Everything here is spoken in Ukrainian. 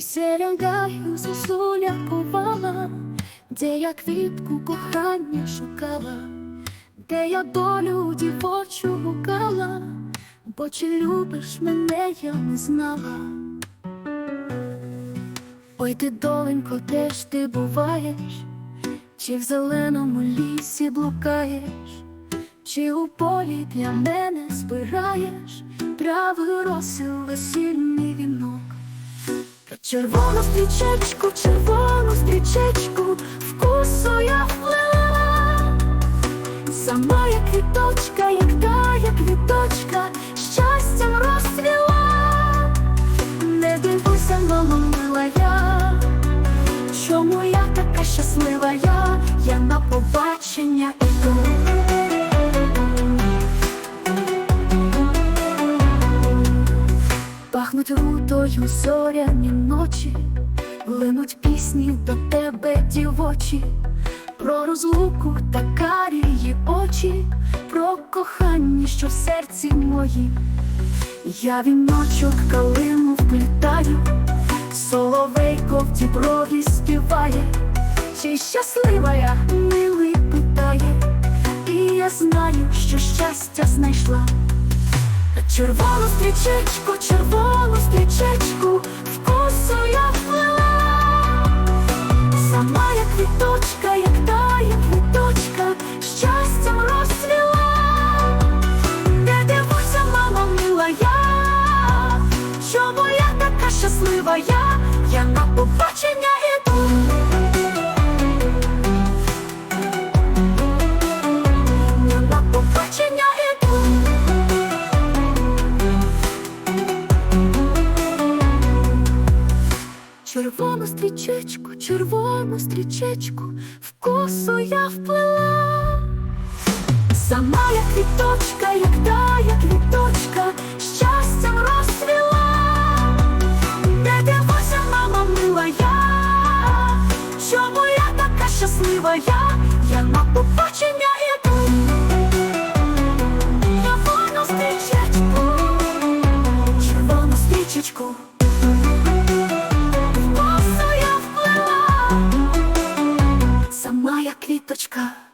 Серягаю зозуля повала, де я квітку кохання шукала, де я долю дівочу гукала, бо чи любиш мене, я не знала. Ой, ти доленько, де ж ти буваєш, чи в зеленому лісі блукаєш, чи у полі для мене збираєш трави розсил весільний вінок. Червону стрічечку, червону стрічечку, вкусу я вплела, сама як квіточка, як та, як квіточка, Пахнуть рутою зоряні ночі, линуть пісні до тебе дівочі, про розлуку та карії очі, про кохання, що в серці моїм. Я віночок калину вплітаю, соловейко в діброві співає, чи щаслива я, милий питає, і я знаю, що щастя знайшла. Червону стрічечку, червону квіточка, як та, як квіточка, щастям розцвіла, не дивуйся, мама мила я, чому я така щаслива я, я на побачення. стрічечку, червону стрічечку, в косу я вплила, сама як квіточка, як тая як квіточка, щастям розцвіла, де дивуся, мама мила я, чому я така щаслива я, я на побачення. моя квіточка.